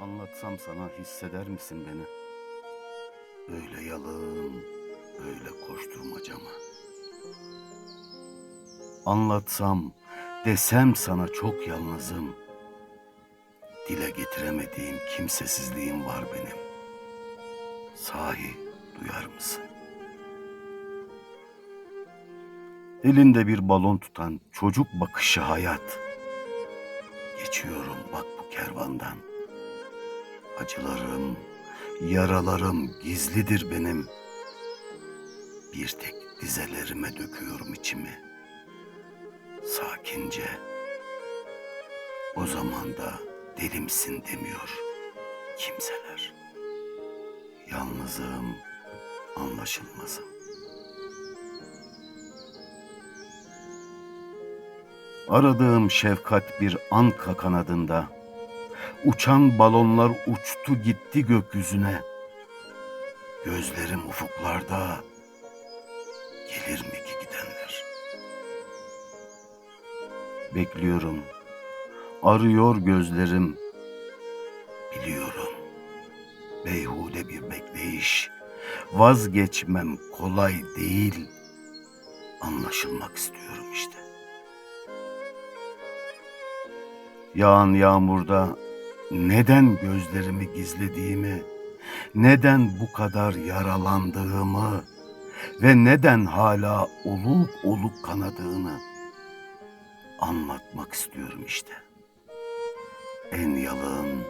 Anlatsam sana hisseder misin beni? Öyle yalın, öyle koşturmaca mı? Anlatsam, desem sana çok yalnızım. Dile getiremediğim kimsesizliğim var benim. Sahi duyar mısın? Elinde bir balon tutan çocuk bakışı hayat. Geçiyorum bak bu kervandan. Acılarım, yaralarım gizlidir benim. Bir tek dizelerime döküyorum içimi. Sakince. O zaman da delimsin demiyor kimseler. Yalnızım, anlaşılmazım. Aradığım şefkat bir anka kanadında. Uçan balonlar uçtu gitti gökyüzüne. Gözlerim ufuklarda. Gelir mi ki gidenler? Bekliyorum. Arıyor gözlerim. Biliyorum. Beyhude bir bekleyiş. Vazgeçmem kolay değil. Anlaşılmak istiyorum işte. Yağan yağmurda neden gözlerimi gizlediğimi, neden bu kadar yaralandığımı ve neden hala oluk oluk kanadığını anlatmak istiyorum işte. En yalın,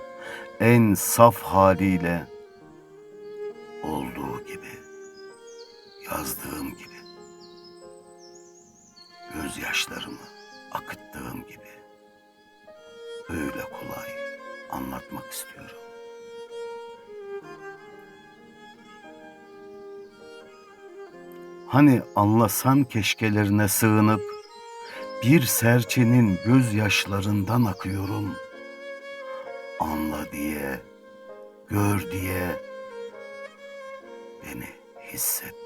en saf haliyle olduğu gibi, yazdığım gibi, gözyaşlarımı akıttığım gibi öyle kolay anlatmak istiyorum. Hani anlasan keşkelerine sığınıp bir serçenin gözyaşlarından akıyorum. Anla diye, gör diye beni hisset